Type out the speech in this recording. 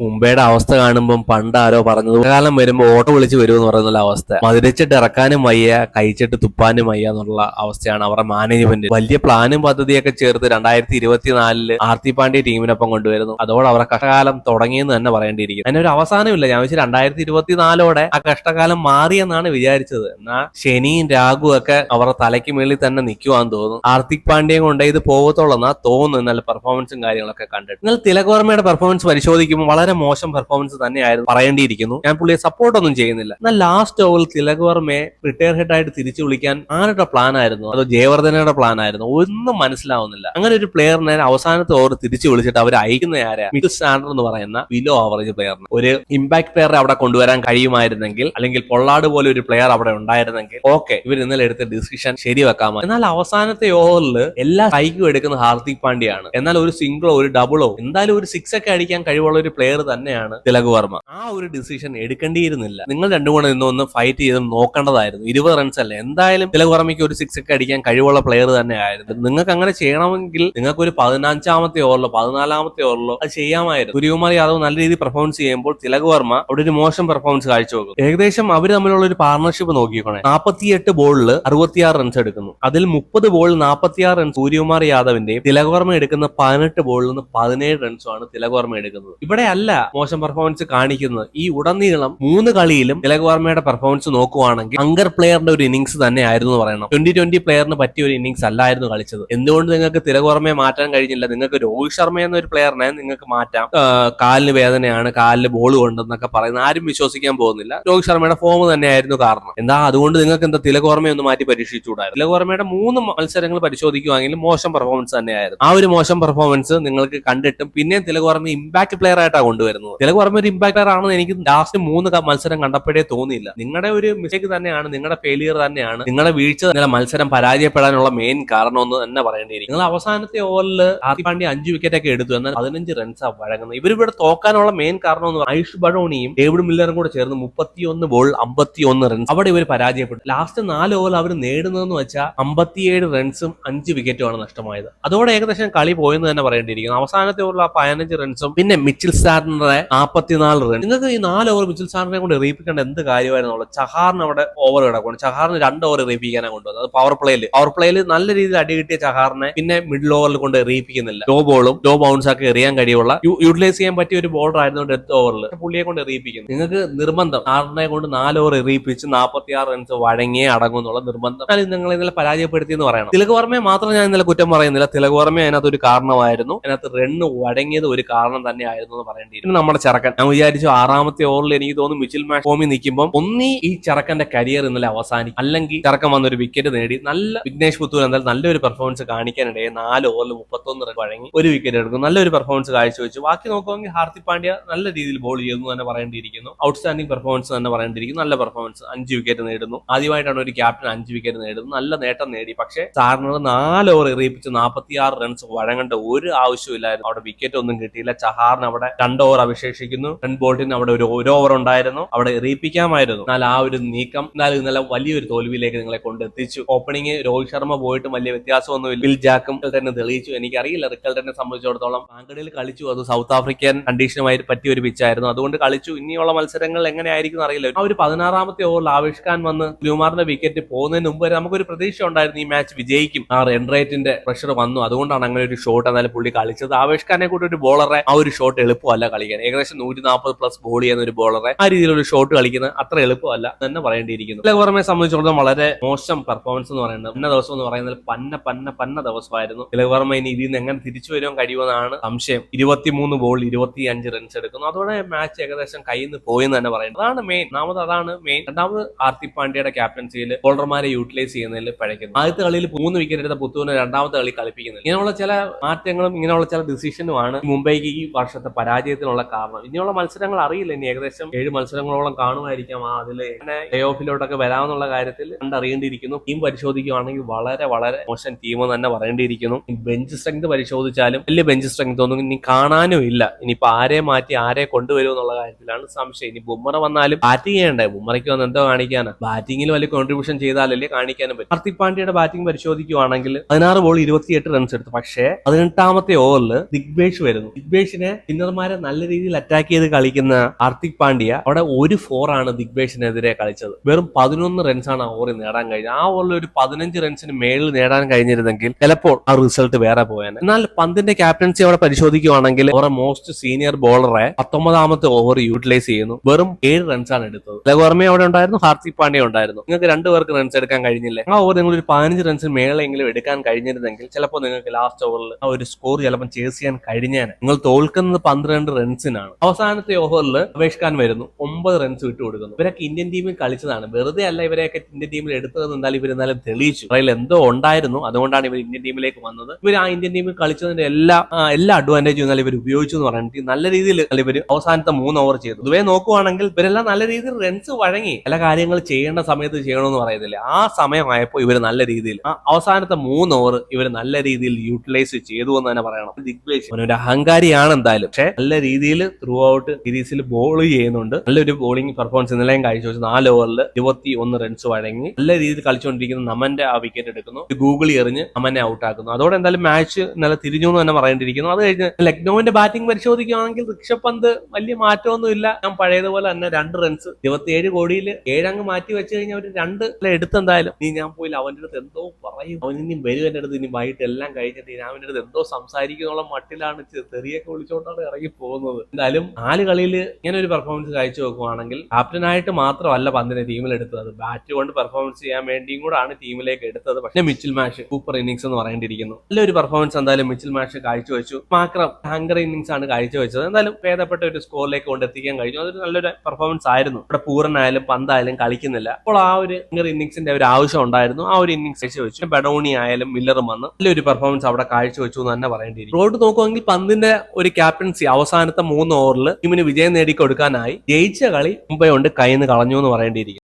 മുംബൈയുടെ അവസ്ഥ കാണുമ്പോൾ പണ്ട് ആരോ പറഞ്ഞത് കാലം വരുമ്പോൾ ഓട്ടോ വിളിച്ച് വരുമെന്ന് പറയുന്ന അവസ്ഥ. മധുരച്ചിട്ട് ഇറക്കാനും വയ്യ കഴിച്ചിട്ട് തുപ്പാനും വയ്യ എന്നുള്ള അവസ്ഥയാണ് അവരുടെ മാനേജ്മെന്റ് വലിയ പ്ലാനും പദ്ധതിയൊക്കെ ചേർത്ത് രണ്ടായിരത്തി ഇരുപത്തിനാലിൽ ആർത്തി പാണ്ഡ്യ ടീമിനൊപ്പം കൊണ്ടുവരുന്നു. അതോടെ അവരുടെ കഷ്ടകാലം തുടങ്ങിയെന്ന് തന്നെ പറയേണ്ടിയിരിക്കും അതിനൊരു അവസാനമില്ല. ഞാൻ വെച്ചാൽ രണ്ടായിരത്തി ഇരുപത്തിനാലോടെ ആ കഷ്ടകാലം മാറിയെന്നാണ് വിചാരിച്ചത്. എന്നാ ശനിയും രാഘുവും ഒക്കെ അവരുടെ തലയ്ക്ക് മേളിൽ തന്നെ നിൽക്കുവാന്ന് തോന്നുന്നു. ആർത്തിക് പാണ്ഡ്യയും കൊണ്ട് ഇത് പോകത്തുള്ളൂ എന്നാ തോന്നുന്നു. നല്ല പെർഫോമൻസും കാര്യങ്ങളൊക്കെ കണ്ടിട്ട്. നിങ്ങൾ തിലക് വർമ്മയുടെ പെർഫോമൻസ് പരിശോധിക്കുമ്പോൾ വളരെ മോശം പെർഫോമൻസ് തന്നെയായിരുന്നു പറയേണ്ടിയിരിക്കുന്നു. ഞാൻ പുള്ളിയെ സപ്പോർട്ട് ഒന്നും ചെയ്യുന്നില്ല. എന്നാൽ ലാസ്റ്റ് ഓവറിൽ തിലക് വർമ്മയെ റിട്ടയർ ഹെഡ് ആയിട്ട് തിരിച്ചു വിളിക്കാൻ ആരുടെ പ്ലാൻ ആയിരുന്നു? അതോ ജയവർദ്ധനയുടെ പ്ലാൻ ആയിരുന്നു? ഒന്നും മനസ്സിലാവുന്നില്ല. അങ്ങനെ ഒരു പ്ലെയറിനെ അവസാനത്തെ ഓവർ തിരിച്ചു വിളിച്ചിട്ട് അവർ അയക്കുന്ന ആരാ? മിഡിൽ സ്റ്റാൻഡർ എന്ന് പറയുന്ന ബിലോ ആവറേജ് പ്ലെയറിന് ഒരു ഇമ്പാക്ട് പ്ലെയറെ അവിടെ കൊണ്ടുവരാൻ കഴിയുമായിരുന്നെങ്കിൽ അല്ലെങ്കിൽ പൊള്ളാട് പോലെ ഒരു പ്ലെയർ അവിടെ ഉണ്ടായിരുന്നെങ്കിൽ ഓക്കെ ഇവർ ഇന്നലെ എടുത്ത ഡിസിഷൻ ശരിവെക്കാമോ എന്നാൽ അവസാനത്തെ ഓവറിൽ എല്ലാ സ്ട്രൈക്കും എടുക്കുന്ന ഹാർദിക് പാണ്ഡ്യയാണ്. എന്നാൽ ഒരു സിംഗിളോ ഒരു ഡബിളോ എന്തായാലും ഒരു സിക്സ് ഒക്കെ അടിക്കാൻ കഴിവുള്ള ഒരു പ്ലെയർ തന്നെയാണ് തിലക് വർമ്മ. ആ ഒരു ഡിസിഷൻ എടുക്കേണ്ടിയിരുന്നില്ല. നിങ്ങൾ രണ്ടു കൂടെ നിന്ന് ഒന്ന് ഫൈറ്റ് ചെയ്ത് നോക്കേണ്ടതായിരുന്നു. ഇരുപത് റൺസ് അല്ല? എന്തായാലും തിലക് വർമ്മയ്ക്ക് ഒരു സിക്സ് ഒക്കെ അടിക്കാൻ കഴിവുള്ള പ്ലെയർ തന്നെയായിരുന്നു നിങ്ങൾക്ക് അങ്ങനെ ചെയ്യണമെങ്കിൽ നിങ്ങൾക്ക് ഒരു പതിനഞ്ചാമത്തെ ഓവറിലോ പതിനാലാമത്തെ ഓവറിലോ അത് ചെയ്യാമായിരുന്നു. സൂര്യകുമാർ യാദവ് നല്ല രീതിയിൽ പെർഫോമൻസ് ചെയ്യുമ്പോൾ തിലക് വർമ്മ അവിടെ ഒരു മോശം പെർഫോമൻസ് കാഴ്ചവെക്കും. ഏകദേശം അവർ തമ്മിലുള്ള ഒരു പാർട്ണർഷിപ്പ് നോക്കിക്കോണേ. നാൽപ്പത്തിയെട്ട് ബോളിൽ അറുപത്തിയാറ് റൺസ് എടുക്കുന്നു. അതിൽ മുപ്പത് ബോളിൽ നാൽപ്പത്തിയാറ് റൺസ് സൂര്യകുമാർ യാദവിന്റെയും തിലക് വർമ്മ എടുക്കുന്ന പതിനെട്ട് ബോളിൽ നിന്ന് പതിനേഴ് റൺസുമാണ് തിലക് വർമ്മ എടുക്കുന്നത്. ഇവിടെ അല്ല മോശം പെർഫോമൻസ് കാണിക്കുന്നത്. ഈ ഉടനീളം മൂന്ന് കളിയിലും തിലക് വർമ്മയുടെ പെർഫോമൻസ് നോക്കുവാണെങ്കിൽ അങ്കർ പ്ലെയറിന്റെ ഒരു ഇന്നിങ്സ് തന്നെ ആയിരുന്നു പറയണം. ട്വന്റി ട്വന്റി പ്ലെയറിന് പറ്റിയ ഒരു ഇന്നിങ്സ് അല്ലായിരുന്നു കളിച്ചത്. എന്തുകൊണ്ട് നിങ്ങൾക്ക് തിലക് വർമ്മയെ മാറ്റാൻ കഴിഞ്ഞില്ല? നിങ്ങൾക്ക് രോഹിത് ശർമ്മ എന്ന ഒരു പ്ലെയറിനെ നിങ്ങൾക്ക് മാറ്റാം. കാലിന് വേദനയാണ് കാലിന് ബോൾ കൊണ്ടെന്നൊക്കെ പറയുന്ന ആരും വിശ്വസിക്കാൻ പോകുന്നില്ല. രോഹിത് ശർമ്മയുടെ ഫോം തന്നെയായിരുന്നു കാരണം. എന്താ അതുകൊണ്ട് നിങ്ങൾക്ക് എന്താ തിലക് വർമ്മയെ ഒന്ന് മാറ്റി പരീക്ഷിച്ചുകൂടായിരുന്നു? തിലക് വർമ്മയുടെ മൂന്ന് മത്സരങ്ങൾ പരിശോധിക്കുവാണെങ്കിൽ മോശം പെർഫോമൻസ് തന്നെയായിരുന്നു. ആ ഒരു മോശം പെർഫോമൻസ് നിങ്ങൾക്ക് കണ്ടിട്ടും പിന്നെയും തിലക് വർമ്മ ഇമ്പാക്ട് പ്ലെയർ ആയിട്ടാണ് കൊണ്ടുവരുന്നത്. തിലക് വർമ്മ ഒരു ഇമ്പാക്ടർ ആണ് ആണെന്ന് എനിക്ക് ലാസ്റ്റ് മൂന്ന് മത്സരം കണ്ടപ്പോഴേ തോന്നിയില്ല. നിങ്ങളുടെ ഒരു മിസ്റ്റേക്ക് തന്നെയാണ് നിങ്ങളുടെ ഫെയിലിയർ തന്നെയാണ് നിങ്ങളുടെ വീഴ്ച നിങ്ങളുടെ മത്സരം പരാജയപ്പെടാനുള്ള മെയിൻ കാരണം എന്ന് തന്നെ പറയേണ്ടിയിരിക്കും നിങ്ങൾ അവസാനത്തെ ഓവറിൽ ആർത്തി പാണ്ഡ്യ അഞ്ച് വിക്കറ്റ് ഒക്കെ എടുത്തു എന്നാൽ പതിനഞ്ച് റൺസാണ് വഴങ്ങുന്നത്. ഇവരിവിടെ തോക്കാനുള്ള മെയിൻ കാരണം എന്ന് ആയുഷ് ബഡോണിയും ഡേവിഡ് മില്ലറും കൂടെ ചേർന്ന് മുപ്പത്തിയൊന്ന് ബോൾ അമ്പത്തിയൊന്ന് റൺസ് അവിടെ ഇവർ പരാജയപ്പെട്ടു. ലാസ്റ്റ് നാല് ഓവർ അവർ നേടുന്നതെന്ന് വെച്ചാൽ അമ്പത്തിയേഴ് റൺസും അഞ്ച് വിക്കറ്റുമാണ് നഷ്ടമായത്. അതോടെ ഏകദേശം കളി പോയെന്ന് തന്നെ പറയേണ്ടിയിരിക്കുന്നു. അവസാനത്തെ ഓവറിൽ ആ പതിനഞ്ച് റൺസും പിന്നെ മിച്ചിൽ സ്റ്റാറിന്റെ നാൽപ്പത്തിനാല് റൺ നിങ്ങൾക്ക് ഈ നാല് ഓവർ മിച്ചിൽ സാറിനെ കൊണ്ട് എറിയിപ്പിക്കേണ്ട എന്ത് കാര്യമായിരുന്നു? ചഹാറിന് അവിടെ ഓവർ കിടക്കുകയാണ് ചഹാറിന് രണ്ട് ഓവർ എറിയിപ്പിക്കാനാണ് കൊണ്ടുവന്നത്. അത് പവർ പ്ലേയിൽ പവർ പ്ലേയിൽ നല്ല രീതിയിൽ അടി കിട്ടിയ ചഹാറിനെ പിന്നെ മിഡിൽ ഓവറിൽ കൊണ്ട് എറിയിപ്പിക്കുന്നില്ല. ലോ ബോളും ലോ ബൗൺസ് ഒക്കെ എറിയാൻ കഴിയുള്ള യൂട്ടിലൈസ് ചെയ്യാൻ പറ്റിയ ഒരു ബോളർ ആയിരുന്നു ഡെത്ത് ഓവറിൽ പുള്ളിയെ കൊണ്ട് എറിയിപ്പിക്കുന്നു. നിങ്ങൾക്ക് നിർബന്ധം ആറിനെ കൊണ്ട് നാല് ഓവർ എറിയിപ്പിച്ച് നാൽപ്പത്തി ആറ് റൺസ് വഴങ്ങിയേ അടങ്ങും എന്നുള്ള നിർബന്ധം. എന്നാലും നിങ്ങൾ ഇന്നലെ പരാജയപ്പെടുത്തി എന്ന് പറയണം. തിലക് വർമ്മയെ മാത്രം ഞാൻ ഇന്നലെ കുറ്റം പറയുന്നില്ല. തിലക് വർമ്മ അതിനകത്ത് ഒരു കാരണമായിരുന്നു. അതിനകത്ത് റണ്ണ് വഴങ്ങിയത് ഒരു കാരണം തന്നെയായിരുന്നു എന്ന് പറയേണ്ടി പിന്നെ നമ്മുടെ ചെറുക്കൻ. ഞാൻ വിചാരിച്ചു ആറാമത്തെ ഓവറിൽ എനിക്ക് തോന്നുന്നു മിച്ചിൽ മാഷ് ഫോമിൽ നിൽക്കുമ്പോൾ ഒന്നീ ഈ ചെറുക്കന്റെ കരിയർ ഇന്നലെ അവസാനിക്കും. അല്ലെങ്കിൽ ചെറുക്കൻ വന്നൊരു വിക്കറ്റ് നേടി നല്ല വിഘ്നേഷ് പുത്തൂർ എന്തായാലും നല്ലൊരു പെർഫോമൻസ് കാണിക്കാനിടയെ നാല് ഓവറിൽ മുപ്പത്തൊന്ന് റൺ വഴങ്ങി ഒരു വിക്കറ്റ് എടുക്കും. നല്ലൊരു പെർഫോമൻസ് കാഴ്ചവെച്ചു. ബാക്കി നോക്കുമെങ്കിൽ ഹാർദിക് പാണ്ഡ്യ നല്ല രീതിയിൽ ബോൾ ചെയ്യുന്നു തന്നെ പറയേണ്ടിയിരിക്കുന്നു. ഔട്ട്സ്റ്റാൻഡിംഗ് പെർഫോമൻസ് തന്നെ പറയേണ്ടിയിരിക്കുന്നു. നല്ല പെർഫോമൻസ് അഞ്ച് വിക്കറ്റ് നേടുന്നു. ആദ്യമായിട്ടാണ് ഒരു ക്യാപ്റ്റൻ അഞ്ച് വിക്കറ്റ് നേടുന്നത്. നല്ല നേട്ടം നേടി. പക്ഷേ സാറിനോട് നാല് ഓവർ എറിയിപ്പിച്ച് നാൽപ്പത്തിയാറ് റൺസ് വഴങ്ങേണ്ട ഒരു ആവശ്യമില്ലായിരുന്നു അവിടെ വിക്കറ്റ് ഒന്നും കിട്ടിയില്ല. ചഹാറിന് അവിടെ രണ്ട് ഓവർ അവശേഷിക്കുന്നു. റൺ ബോൾട്ടിന് അവിടെ ഒരു ഒരു ഓവർ ഉണ്ടായിരുന്നു. അവിടെ എറിയിപ്പിക്കാമായിരുന്നു. എന്നാൽ ആ ഒരു നീക്കം എന്നാൽ ഇന്നലെ വലിയൊരു തോൽവിയിലേക്ക് നിങ്ങളെ കൊണ്ടെത്തിച്ചു. ഓപ്പണിംഗ് രോഹിത് ശർമ്മ പോയിട്ടും വലിയ വ്യത്യാസമൊന്നുമില്ല. ബിൽ ജാക്കും തന്നെ തെളിയിച്ചു. എനിക്കറിയില്ല റിക്കൽട്ടനെ സംബന്ധിച്ചിടത്തോളം ബാങ്കടയിൽ കളിച്ചു. അത് സൗത്ത് ആഫ്രിക്കൻ കണ്ടീഷനുമായി പറ്റിയ ഒരു പിച്ചായിരുന്നു അതുകൊണ്ട് കളിച്ചു. ഇനിയുള്ള മത്സരങ്ങൾ എങ്ങനെയായിരിക്കും അറിയില്ല ആ ഒരു പതിനാറാമത്തെ ഓവറിൽ ആവിഷ്കാൻ വന്ന് ലുമാറിന്റെ വിക്കറ്റ് പോകുന്നതിന് മുമ്പ് വരെ നമുക്കൊരു പ്രതീക്ഷ ഉണ്ടായിരുന്നു ഈ മാച്ച് വിജയിക്കും. ആ റൺ റേറ്റിന്റെ പ്രഷർ വന്നു. അതുകൊണ്ടാണ് അങ്ങനെ ഒരു ഷോട്ട് എന്നാലും പുള്ളി കളിച്ചത്. ആവിഷ്കാനെ കൂടി ഒരു ബോളറെ ആ ഒരു ഷോട്ട് എളുപ്പമല്ല. കളിക്കാൻ ഏകദേശം നൂറ്റി നാൽപ്പത് പ്ലസ് ബോൾ ചെയ്യുന്ന ഒരു ബോളറെ ആ രീതിയിലൊരു ഷോട്ട് കളിക്കുന്നത് അത്ര എളുപ്പമല്ല തന്നെ പറയേണ്ടിയിരിക്കുന്നു. ഇലകുറമയെ സംബന്ധിച്ചിടത്തോളം വളരെ മോശം പെർഫോമൻസ് എന്ന് പറയുന്നത് പന്ന ദിവസം എന്ന് പറയുന്നത് പന്ന പന്ന പന്ന ദിവസമായിരുന്നു. ഇലകുറമ ഇനി ഇതിൽ നിന്ന് എങ്ങനെ തിരിച്ചു വരാൻ കഴിയുമെന്നാണ് സംശയം. ഇരുപത്തിമൂന്ന് ബോൾ ഇരുപത്തി അഞ്ച് റൺസ് എടുക്കുന്നു. അതോടെ മാച്ച് ഏകദേശം കയ്യിൽ നിന്ന് പോയെന്ന് തന്നെ പറയുന്നത് അതാണ് മെയിൻ ഒന്നാമത് അതാണ് മെയിൻ രണ്ടാമത് ആർത്തി പാണ്ഡ്യയുടെ ക്യാപ്റ്റൻസിയിൽ ബോളർമാരെ യൂട്ടിലൈസ് ചെയ്യുന്നതിൽ പഴയ്ക്കുന്നു ആദ്യത്തെ കളിയിൽ മൂന്ന് വിക്കറ്റ് എടുത്ത പുത്തൂരിനെ രണ്ടാമത്തെ കളി കളിപ്പിക്കുന്നത് ഇങ്ങനെയുള്ള ചില മാറ്റങ്ങളും ഇങ്ങനെയുള്ള ചില ഡിസിഷനുമാണ് മുംബൈക്ക് ഈ വർഷത്തെ പരാജയത്തിനുള്ള കാരണം. ഇനിയുള്ള മത്സരങ്ങൾ അറിയില്ല. ഇനി ഏകദേശം ഏഴ് മത്സരങ്ങളോളം കാണുമായിരിക്കാം അതിൽ പ്ലേ ഓഫിലോട്ടൊക്കെ വരാമെന്നുള്ള കാര്യത്തിൽ കണ്ടറിയേണ്ടിയിരിക്കുന്നു ടീം പരിശോധിക്കുകയാണെങ്കിൽ വളരെ വളരെ മോശം ടീം തന്നെ പറയേണ്ടിയിരിക്കുന്നു. ബെഞ്ച് സ്ട്രെങ്ത് പരിശോധിച്ചാലും വലിയ ബെഞ്ച് സ്ട്രെങ്ത് ഒന്നും ഇനി കാണാനും ഇല്ല. ഇനിയിപ്പോ ആരെ മാറ്റി ആരെ കൊണ്ടുവരും എന്നുള്ള കാര്യത്തിലാണ് സംശയം. ഇനി ബുമ്മറ വന്നാലും ബാറ്റിംഗ് ചെയ്യണ്ടേ? ബുമ്മറയ്ക്ക് വന്ന് എന്തോ കാണിക്കാനാ. ബാറ്റിംഗിൽ വലിയ കോൺട്രിബ്യൂഷൻ ചെയ്താലല്ലേ കാണിക്കാനും പറ്റും. ഹർദിക് പാണ്ഡ്യയുടെ ബാറ്റിംഗ് പരിശോധിക്കുകയാണെങ്കിൽ പതിനാറ് ബോൾ ഇരുപത്തിയെട്ട് റൺസ് എടുത്തു. പക്ഷേ പതിനെട്ടാമത്തെ ഓവറിൽ ദിഗ്ബേഷ് വരുന്നു. ദിഗ്ബേഷിനെ സ്പിന്നർമാരെ നല്ല രീതിയിൽ അറ്റാക്ക് ചെയ്ത് കളിക്കുന്ന ഹാർദിക് പാണ്ഡ്യ അവിടെ ഒരു ഫോർ ആണ് ദിഗ്ബേഷിനെതിരെ കളിച്ചത്. വെറും പതിനൊന്ന് റൺസാണ് ആ ഓവറിൽ നേടാൻ കഴിഞ്ഞത്. ആ ഓവറിൽ ഒരു പതിനഞ്ച് റൺസിന് മേളിൽ നേടാൻ കഴിഞ്ഞിരുന്നെങ്കിൽ ചിലപ്പോൾ ആ റിസൾട്ട് വേറെ പോയാൻ എന്നാൽ പന്തിന്റെ ക്യാപ്റ്റൻസി അവിടെ പരിശോധിക്കുകയാണെങ്കിൽ അവരുടെ മോസ്റ്റ് സീനിയർ ബോളറെ പത്തൊമ്പതാമത്തെ ഓവർ യൂട്ടിലൈസ് ചെയ്യുന്നു. വെറും ഏഴ് റൺസാണ് എടുത്തത്. ലഗോർമ അവിടെ ഉണ്ടായിരുന്നു ഹാർദിക് പാണ്ഡ്യ ഉണ്ടായിരുന്നു. നിങ്ങൾക്ക് രണ്ടുപേർക്ക് റൺസ് എടുക്കാൻ കഴിഞ്ഞില്ല? ആ ഓവർ നിങ്ങൾ ഒരു പതിനഞ്ച് റൺസിന് മേളെങ്കിലും എടുക്കാൻ കഴിഞ്ഞിരുന്നെങ്കിൽ ചിലപ്പോൾ നിങ്ങൾക്ക് ലാസ്റ്റ് ഓവറിൽ ആ ഒരു സ്കോർ ചിലപ്പോൾ ചേസ് ചെയ്യാൻ കഴിഞ്ഞേനെ. നിങ്ങൾ തോൽക്കുന്നത് പന്ത്രണ്ട് റൺസിനാണ് അവസാനത്തെ ഓവറിൽ അപേഷ് ഖാൻ വരുന്നു. ഒമ്പത് റൺസ് വിട്ടു കൊടുക്കുന്നു. ഇവരൊക്കെ ഇന്ത്യൻ ടീമിൽ കളിച്ചതാണ്. വെറുതെ അല്ല ഇവരെയൊക്കെ ഇന്ത്യൻ ടീമിൽ എടുത്തതെന്ന് എന്തായാലും ഇവർ എന്നാലും തെളിയിച്ചു. അതിൽ എന്തോ ഉണ്ടായിരുന്നു. അതുകൊണ്ടാണ് ഇവർ ഇന്ത്യൻ ടീമിലേക്ക് വന്നത്. ഇവർ ആ ഇന്ത്യൻ ടീമിൽ കളിച്ചതിന്റെ എല്ലാ എല്ലാ അഡ്വാന്റേജും എന്നാൽ ഇവർ ഉപയോഗിച്ചു എന്ന് പറയുന്നത് നല്ല രീതിയിൽ ഇവർ അവസാനത്തെ മൂന്ന് ഓവർ ചെയ്തു. ഇതുവേ നോക്കുവാണെങ്കിൽ ഇവരെല്ലാം നല്ല രീതിയിൽ റൺസ് വഴങ്ങി. പല കാര്യങ്ങൾ ചെയ്യേണ്ട സമയത്ത് ചെയ്യണമെന്ന് പറയുന്നില്ല. ആ സമയമായപ്പോൾ ഇവർ നല്ല രീതിയിൽ ആ അവസാനത്തെ മൂന്ന് ഓവർ ഇവർ നല്ല രീതിയിൽ യൂട്ടിലൈസ് ചെയ്തു എന്ന് തന്നെ പറയണം. ദിഗ്വേഷ് അവനൊരു അഹങ്കാരിയാണ് എന്തായാലും. പക്ഷെ നല്ല രീതിയിൽ ത്രൂ ഔട്ട് സീരീസിൽ ബോൾ ചെയ്യുന്നുണ്ട്. നല്ലൊരു ബോളിംഗ് പെർഫോമൻസ് ഇന്നലെയും കാഴ്ച കാഴ്ചവെച്ചു. നാല് ഓവറിൽ ഇരുപത്തി ഒന്ന് റൺസ് വഴങ്ങി നല്ല രീതിയിൽ കളിച്ചുകൊണ്ടിരിക്കുന്ന നമ്മന്റെ ആ വിക്കറ്റ് എടുക്കുന്നു. ഗൂഗിൾ എറിഞ്ഞ് ഔട്ട് ആക്കുന്നു. അതോടെ എന്തായാലും മാച്ച് നല്ല തിരിഞ്ഞു എന്ന് തന്നെ പറയേണ്ടിയിരിക്കുന്നു. അത് കഴിഞ്ഞ് ലക്നൌവിന്റെ ബാറ്റിംഗ് പരിശോധിക്കുകയാണെങ്കിൽ ഋഷഭ് പന്ത് വലിയ മാറ്റമൊന്നുമില്ല. ഞാൻ പഴയതുപോലെ തന്നെ രണ്ട് റൺസ് ഇരുപത്തിയേഴ് കോടിയിൽ ഏഴങ്ങ് മാറ്റി വെച്ച് കഴിഞ്ഞാൽ ഒരു രണ്ട് എടുത്തെന്തായാലും നീ ഞാൻ പോയി അവന്റെ അടുത്ത് എന്തോ പറയും. അവൻ ഇനി വരും എന്റെ അടുത്ത്. ഇനി വൈകിട്ട് എല്ലാം കഴിഞ്ഞിട്ട് ഞാൻ അവന്റെ അടുത്ത് എന്തോ സംസാരിക്കുന്നുള്ള മട്ടിലാണ് ചെറിയൊക്കെ വിളിച്ചുകൊണ്ടാണ് ഇറങ്ങി പോകുന്നത് എന്തായാലും നാല് കളിയിൽ ഇങ്ങനെ ഒരു പെർഫോമൻസ് കാഴ്ച വെക്കുവാണെങ്കിൽ ക്യാപ്റ്റനായിട്ട് മാത്രമല്ല പന്തിനെ ടീമിൽ എടുത്തത് ബാറ്റ് കൊണ്ട് പെർഫോമൻസ് ചെയ്യാൻ വേണ്ടിയും കൂടാണ് ടീമിലേക്ക് എടുത്തത്. പക്ഷേ മിച്ചിൽ മാഷ് സൂപ്പർ ഇന്നിങ്സ് എന്ന് പറയേണ്ടിയിരിക്കുന്നു. നല്ലൊരു പെർഫോമൻസ് എന്തായാലും മിച്ചിൽ മാഷ് കാഴ്ചവെച്ചു മാക്രം ഹാങ്കർ ഇന്നിങ്സ് ആണ് കാഴ്ചവെച്ചത് എന്തായാലും ഭേദപ്പെട്ട ഒരു സ്കോറിലേക്ക് കൊണ്ടെത്തിക്കാൻ കഴിഞ്ഞു. അതൊരു നല്ലൊരു പെർഫോമൻസ് ആയിരുന്നു. ഇവിടെ പൂരനായാലും പന്തായാലും കളിക്കുന്നില്ല. അപ്പോൾ ആ ഒരു ഹാങ്കർ ഇന്നിങ്സിന്റെ ഒരു ആവശ്യം ഉണ്ടായിരുന്നു. ആ ഒരു ഇന്നിങ്സ് കാഴ്ചവെച്ചു ബഡോണി ആയാലും മില്ലറും വന്ന് നല്ലൊരു പെർഫോമൻസ് അവിടെ കാഴ്ചവെച്ചു എന്ന് തന്നെ പറയേണ്ടിയിരിക്കും റോഡ് നോക്കുവാണെങ്കിൽ പന്തിന്റെ ഒരു ക്യാപ്റ്റൻസി അവസാനത്തെ മൂന്ന് ഓവറിൽ ടീമിന് വിജയം നേടിക്കൊടുക്കാനായി ജയിച്ച കളി മുംബൈ കൊണ്ട് കൈന്ന് കളഞ്ഞു എന്ന് പറയേണ്ടിയിരിക്കും